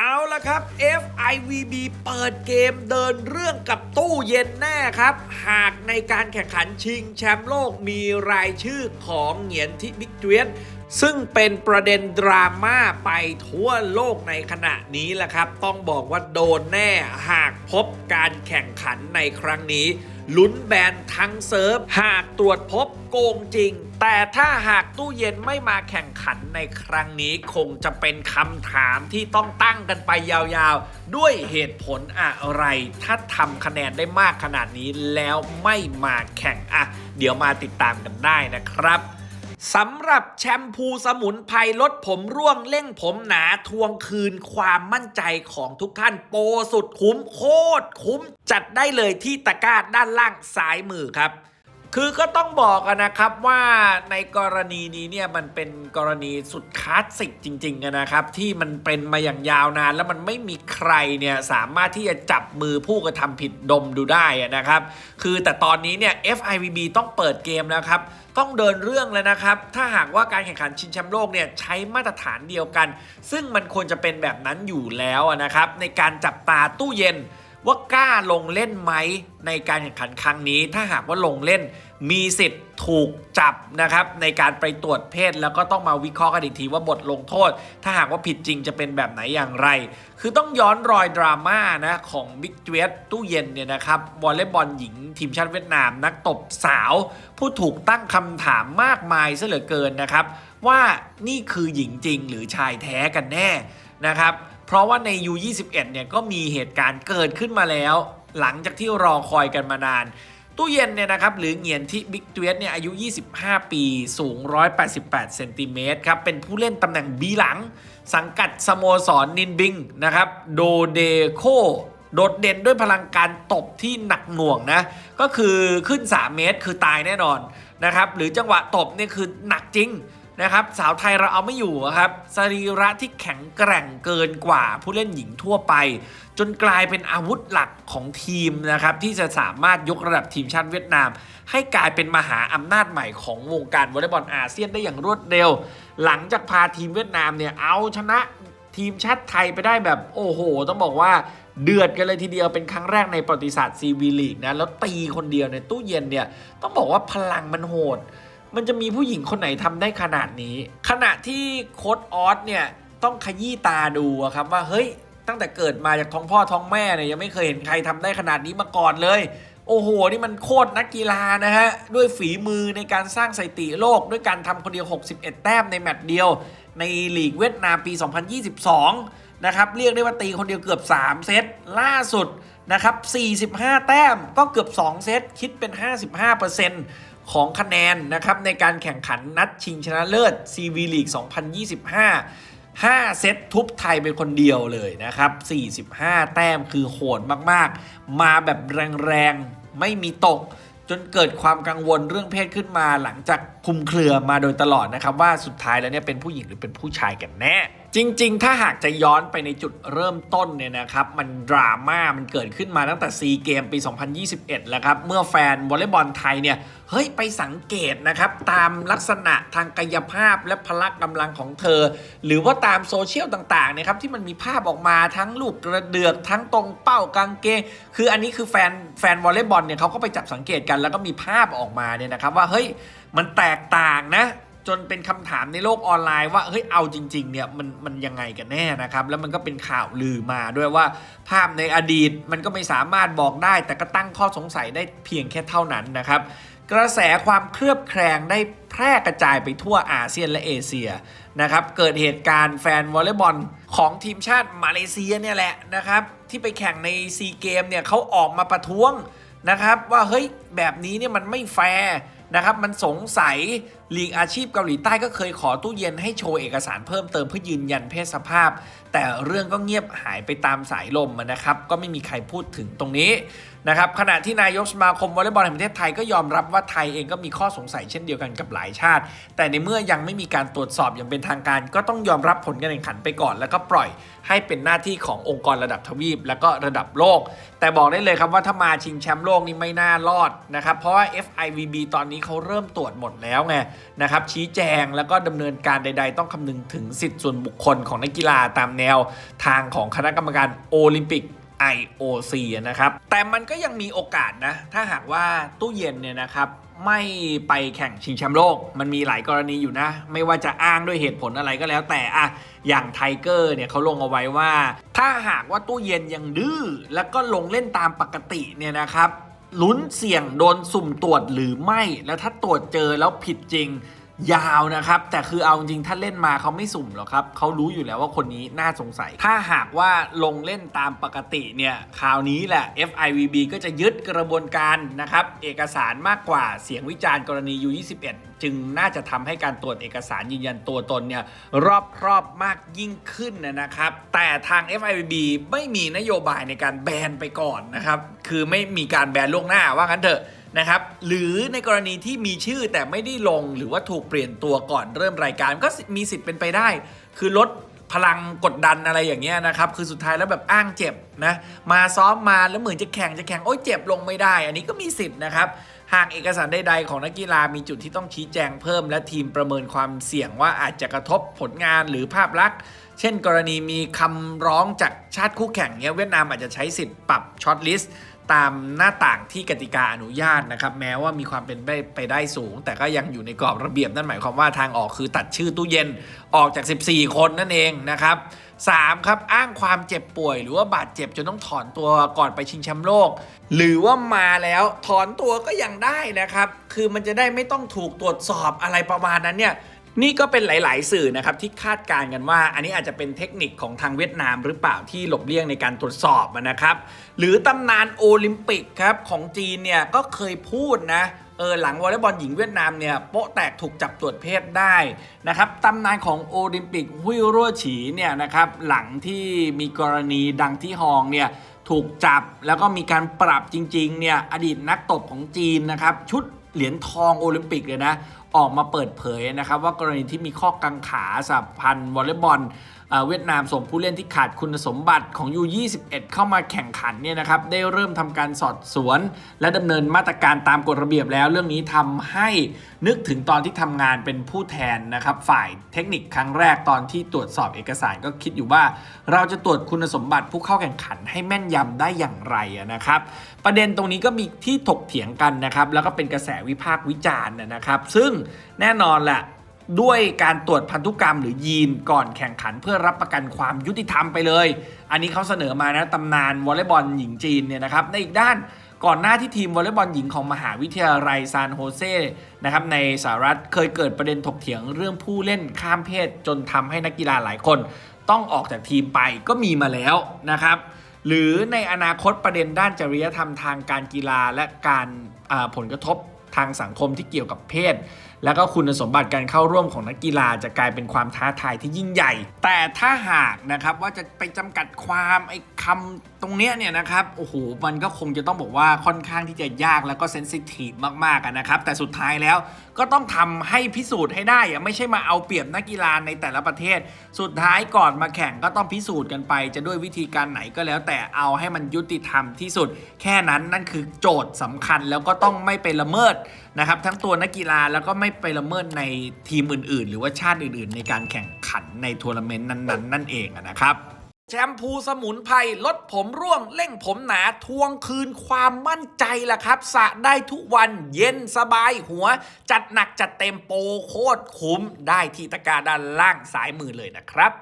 เอาละครับ FIVB เปิดเกมเดินเรื่องกับตู้เย็นแน่ครับ หากในการแข่งขันชิงแชมป์โลกมีรายชื่อของเหงียนทิบิ๊กเจียนซึ่งเป็นประเด็นดราม่าไปทั่วโลกในขณะนี้แหละครับ ต้องบอกว่าโดนแน่หากพบการแข่งขันในครั้งนี้ ลุ้นแบนทั้งเซิร์ฟ หากตรวจพบโกงจริง แต่ถ้าหากตู้เย็นไม่มาแข่งขันในครั้งนี้คงจะเป็นคำถามที่ต้องตั้งกันไปยาวๆ ด้วยเหตุผลอะไร ถ้าทำคะแนนได้มากขนาดนี้แล้วไม่มาแข่งอะ เดี๋ยวมาติดตามกันได้นะครับ สำหรับแชมพูสมุนไพรลดผมร่วงเล่งผมหนาทวงคืนความมั่นใจของทุกท่านโปรสุดคุ้มโคตรคุ้ม จัดได้เลยที่ตะกร้าด้านล่างซ้ายมือครับ คือก็ต้องบอกนะครับว่าในกรณีนี้เนี่ยมันเป็นกรณีสุดคลาสสิกจริงๆนะครับ ที่มันเป็นมาอย่างยาวนาน แล้วมันไม่มีใครเนี่ยสามารถที่จะจับมือผู้กระทำผิดดมดูได้นะครับ คือแต่ตอนนี้เนี่ย FIVB ต้องเปิดเกมแล้วครับต้องเดินเรื่องแล้วนะครับ ถ้าหากว่าการแข่งขันชิงแชมป์โลกเนี่ยใช้มาตรฐานเดียวกัน ซึ่งมันควรจะเป็นแบบนั้นอยู่แล้วนะครับ ในการจับตาตู้เย็น ว่ากล้าลงเล่นไหมในการแข่งขันครั้งนี้ ถ้าหากว่าลงเล่นมีสิทธิ์ถูกจับนะครับในการไปตรวจเพศแล้วก็ต้องมาวิเคราะห์กันอีกทีว่าบทลงโทษ ถ้าหากว่าผิดจริงจะเป็นแบบไหนอย่างไร คือต้องย้อนรอยดราม่านะของบิ๊กเจวตู้เย็นเนี่ยนะครับวอลเลย์บอลหญิงทีมชาติเวียดนาม นักตบสาว ผู้ถูกตั้งคำถามมากมายซะเหลือเกินนะครับ ว่านี่คือหญิงจริงหรือชายแท้กันแน่นะครับ เพราะว่าใน U21 เนี่ยก็มีเหตุการณ์เกิดขึ้นมาแล้ว หลังจากที่รอคอยกันมานาน ตู้เย็นเนี่ยนะครับหรือเงียนที่บิ๊กเตวเนี่ยอายุ 25 ปีสูง 188เซนติเมตรครับเป็นผู้เล่นตำแหน่งบีหลัง สังกัดสโมสรนินบิงนะครับโดเดโคโดดเด่นด้วยพลังการตบที่หนักหน่วงนะ ก็คือขึ้น 3 เมตรคือตายแน่นอนนะครับ หรือจังหวะตบเนี่ยคือหนักจริง นะครับสาวไทยเราเอาไม่อยู่ครับสรีระที่แข็งแกร่งเกินกว่าผู้เล่นหญิงทั่วไป จนกลายเป็นอาวุธหลักของทีมนะครับที่จะสามารถยกระดับทีมชาติเวียดนาม ให้กลายเป็นมหาอำนาจใหม่ของวงการวอลเลย์บอลอาเซียนได้อย่างรวดเร็ว หลังจากพาทีมเวียดนามเนี่ยเอาชนะทีมชาติไทยไปได้แบบโอ้โห ต้องบอกว่าเดือดกันเลยทีเดียวเป็นครั้งแรกในประวัติศาสตร์ซีวีลีกนะแล้วตีคนเดียวในตู้เย็นเนี่ยต้องบอกว่าพลังมันโหด มันจะมีผู้หญิงคนไหนทำได้ขนาดนี้ ขณะที่โค้ดออสเนี่ยต้องขยี้ตาดูอะครับว่าเฮ้ย ตั้งแต่เกิดมาจากท้องพ่อท้องแม่เนี่ยยังไม่เคยเห็นใครทำได้ขนาดนี้มาก่อนเลย โอ้โห นี่มันโคตรนักกีฬานะฮะ ด้วยฝีมือในการสร้างสถิติโลกด้วยการทำคนเดียว 61 แต้มในแมตช์เดียว ในลีกเวียดนามปี 2022 นะครับ เรียกได้ว่าตีคนเดียวเกือบ 3 เซตล่าสุด นะครับ 45 แต้มก็เกือบ 2 เซต คิดเป็น 55%ของคะแนนนะครับในการแข่งขันนัดชิงชนะเลิศ CV League 2025 5 เซตทุบไทยเป็นคนเดียวเลยนะครับ 45 แต้มคือโหดมากๆ มาแบบแรงๆ ไม่มีตก จนเกิดความกังวลเรื่องเพศขึ้นมาหลังจากคุมเครือมาโดยตลอดนะครับ ว่าสุดท้ายแล้วเนี่ยเป็นผู้หญิงหรือเป็นผู้ชายกันแน่จริง ๆ ถ้าหากจะย้อนไปในจุดเริ่มต้นเนี่ยนะครับ มันดราม่ามันเกิดขึ้นมาตั้งแต่ซีเกมปี 2021 แล้วครับ เมื่อแฟนวอลเลย์บอลไทยเนี่ย เฮ้ย ไปสังเกตนะครับ ตามลักษณะทางกายภาพและพละกำลังของเธอ หรือว่าตามโซเชียลต่างๆเนะครับ ที่มันมีภาพออกมาทั้งลูกกระเดือก ทั้งตรงเป้ากางเกง คืออันนี้คือแฟนแฟนวอลเลย์บอลเนี่ยเขาก็ไปจับสังเกตกันแล้วก็มีภาพออกมาเนี่ยนะครับว่าเฮ้ยมันแตกต่างนะ จนเป็นคำถามในโลกออนไลน์ว่าเฮ้ยเอาจริงๆเนี่ยมันมันยังไงกันแน่นะครับ แล้วมันก็เป็นข่าวลือมาด้วยว่า ภาพในอดีตมันก็ไม่สามารถบอกได้ แต่ก็ตั้งข้อสงสัยได้เพียงแค่เท่านั้นนะครับกระแสความเคลือบแคลงได้แพร่กระจายไปทั่วอาเซียนและเอเชียนะครับ เกิดเหตุการณ์แฟนวอลเลย์บอลของทีมชาติมาเลเซียเนี่ยแหละนะครับ ที่ไปแข่งในซีเกมเนี่ยเขาออกมาประท้วงนะครับ ว่าเฮ้ยแบบนี้เนี่ยมันไม่แฟร์ นะครับมันสงสัยลีกอาชีพเกาหลีใต้ก็เคยขอตู้เย็นให้โชว์เอกสารเพิ่มเติมเพื่อยืนยันเพศสภาพ แต่เรื่องก็เงียบหายไปตามสายลมนะครับ ก็ไม่มีใครพูดถึงตรงนี้นะครับขณะที่นายกสมาคมวอลเลย์บอลแห่งประเทศไทยก็ยอมรับว่าไทยเองก็มีข้อสงสัยเช่นเดียวกันกับหลายชาติ แต่ในเมื่อยังไม่มีการตรวจสอบอย่างเป็นทางการ ก็ต้องยอมรับผลการแข่งขันไปก่อน แล้วก็ปล่อยให้เป็นหน้าที่ขององค์กรระดับทวีป แล้วก็ระดับโลก แต่บอกได้เลยครับว่าถ้ามาชิงแชมป์โลกนี่ไม่น่ารอดนะครับเพราะว่า FIVB ตอนนี้เขาเริ่มตรวจหมดแล้วไงนะครับชี้แจงแล้วก็ดำเนินการใด ๆ ต้องคำนึงถึงสิทธิส่วนบุคคลของนักกีฬาตามแนวทางของคณะกรรมการโอลิมปิก IOC นะครับ แต่มันก็ยังมีโอกาสนะ ถ้าหากว่าตู้เย็นเนี่ยนะครับไม่ไปแข่งชิงแชมป์โลก มันมีหลายกรณีอยู่นะ ไม่ว่าจะอ้างด้วยเหตุผลอะไรก็แล้วแต่อะอย่างไทเกอร์เนี่ยเขาลงเอาไว้ว่า ถ้าหากว่าตู้เย็นยังดื้อแล้วก็ลงเล่นตามปกติเนี่ยนะครับลุ้นเสี่ยงโดนสุ่มตรวจหรือไม่ แล้วถ้าตรวจเจอแล้วผิดจริง ยาวนะครับ แต่คือเอาจริงถ้าเล่นมาเขาไม่สุ่มหรอกครับเขารู้อยู่แล้วว่าคนนี้น่าสงสัย ถ้าหากว่าลงเล่นตามปกติเนี่ยคราวนี้แหละ FIVB ก็จะยึดกระบวนการนะครับเอกสารมากกว่าเสียงวิจารณ์กรณี U21 จึงน่าจะทำให้การตรวจเอกสารยืนยันตัวตนเนี่ยรอบครอบมากยิ่งขึ้นนะครับ แต่ทาง FIVB ไม่มีนโยบายในการแบนไปก่อนนะครับ คือไม่มีการแบนล่วงหน้าว่างั้นเถอะ นะครับหรือในกรณีที่มีชื่อแต่ไม่ได้ลงหรือว่าถูกเปลี่ยนตัวก่อนเริ่มรายการก็มีสิทธิ์เป็นไปได้ คือลดพลังกดดันอะไรอย่างเงี้ยนะครับคือสุดท้ายแล้วแบบอ้างเจ็บนะมาซ้อมมาแล้วเหมือนจะแข่งจะแข่งโอ้ยเจ็บลงไม่ได้ อันนี้ก็มีสิทธิ์นะครับหากเอกสารใดๆของนักกีฬามีจุดที่ต้องชี้แจงเพิ่ม และทีมประเมินความเสี่ยงว่าอาจจะกระทบผลงานหรือภาพลักษณ์เช่น กรณีมีคำร้องจากชาติคู่แข่งเนี้ยเวียดนามอาจจะใช้สิทธิ์ปรับช็อตลิสต์ ตามหน้าต่างที่กติกาอนุญาตนะครับ แม้ว่ามีความเป็นไปไปได้สูง แต่ก็ยังอยู่ในกรอบระเบียบนั่นหมายความว่าทางออกคือตัดชื่อตู้เย็นออกจาก 14 คนนั่นเองนะครับ 3. ครับอ้างความเจ็บป่วย หรือว่าบาดเจ็บจนต้องถอนตัวก่อนไปชิงแชมป์โลก หรือว่ามาแล้วถอนตัวก็ยังได้นะครับ คือมันจะได้ไม่ต้องถูกตรวจสอบอะไรประมาณนั้นเนี่ย นี่ก็เป็นหลาย ๆ สื่อนะครับที่คาดการณ์กันว่า อันนี้อาจจะเป็นเทคนิคของทางเวียดนามหรือเปล่าที่หลบเลี่ยงในการตรวจสอบนะครับ หรือตำนานโอลิมปิกครับของจีนเนี่ยก็เคยพูดนะเออหลังวอลเลย์บอลหญิงเวียดนามเนี่ยโป๊ะแตกถูกจับตรวจเพศได้นะครับตำนานของโอลิมปิกฮุยรั่วฉีเนี่ยนะครับหลังที่มีกรณีดังที่ฮองเนี่ยถูกจับแล้วก็มีการปรับจริงๆเนี่ยอดีตนักตบของจีนนะครับชุดเหรียญทองโอลิมปิกเลยนะ ออกมาเปิดเผยนะครับว่ากรณีที่มีข้อกังขาสหพันธ์วอลเลย์บอล เวียดนามส่งผู้เล่นที่ขาดคุณสมบัติของ U21 เข้ามาแข่งขันเนี่ยนะครับได้เริ่มทำการสอบสวน และดำเนินมาตรการตามกฎระเบียบแล้ว เรื่องนี้ทำให้นึกถึงตอนที่ทำงานเป็นผู้แทนนะครับฝ่ายเทคนิคครั้งแรกตอนที่ตรวจสอบเอกสารก็คิดอยู่ว่า เราจะตรวจคุณสมบัติผู้เข้าแข่งขันให้แม่นยำได้อย่างไรนะครับประเด็นตรงนี้ก็มีที่ถกเถียงกันนะครับแล้วก็เป็นกระแสวิพากษ์วิจารณ์นะครับ ซึ่งแน่นอนแหละ ด้วยการตรวจพันธุกรรมหรือยีนก่อนแข่งขันเพื่อรับประกันความยุติธรรมไปเลย อันนี้เขาเสนอมานะตำนานวอลเลย์บอลหญิงจีนเนี่ยนะครับในอีกด้านก่อนหน้าที่ทีมวอลเลย์บอลหญิงของมหาวิทยาลัยซานโฮเซนะครับในสหรัฐเคยเกิดประเด็นถกเถียงเรื่องผู้เล่นข้ามเพศ จนทำให้นักกีฬาหลายคน ต้องออกจากทีมไปก็มีมาแล้วนะครับหรือในอนาคตประเด็นด้านจริยธรรมทางการกีฬาและการผลกระทบ ทางสังคมที่เกี่ยวกับเพศ แล้วก็คุณสมบัติการเข้าร่วมของนักกีฬาจะกลายเป็นความท้าทายที่ยิ่งใหญ่ แต่ถ้าหากนะครับว่าจะไปจำกัดความไอ้คำตรงเนี้ยเนี่ยนะครับโอ้โหมันก็คงจะต้องบอกว่าค่อนข้างที่จะยากแล้วก็เซนซิทีฟมากๆนะครับแต่สุดท้ายแล้ว ก็ต้องทำให้พิสูจน์ให้ได้อะไม่ใช่มาเอาเปรียบนักกีฬาในแต่ละประเทศ สุดท้ายก่อนมาแข่งก็ต้องพิสูจน์กันไป จะด้วยวิธีการไหนก็แล้ว แต่เอาให้มันยุติธรรมที่สุด แค่นั้นนั่นคือโจทย์สำคัญแล้วก็ต้องไม่ไปละเมิดนะครับทั้งตัวนักกีฬาแล้วก็ไม่ไปละเมิดในทีมอื่น ๆ หรือว่าชาติอื่น ๆ ในการแข่งขันในทัวร์นาเมนต์นั้น ๆ นั่นเองนะครับ แชมพูสมุนไพรลดผมร่วงเล่งผมหนาทวงคืนความมั่นใจล่ะครับสระได้ทุกวันเย็นสบายหัว จัดหนักจัดเต็มโปรโคตรคุ้มได้ที่ตะกร้าด้านล่างสายมือเลยนะครับ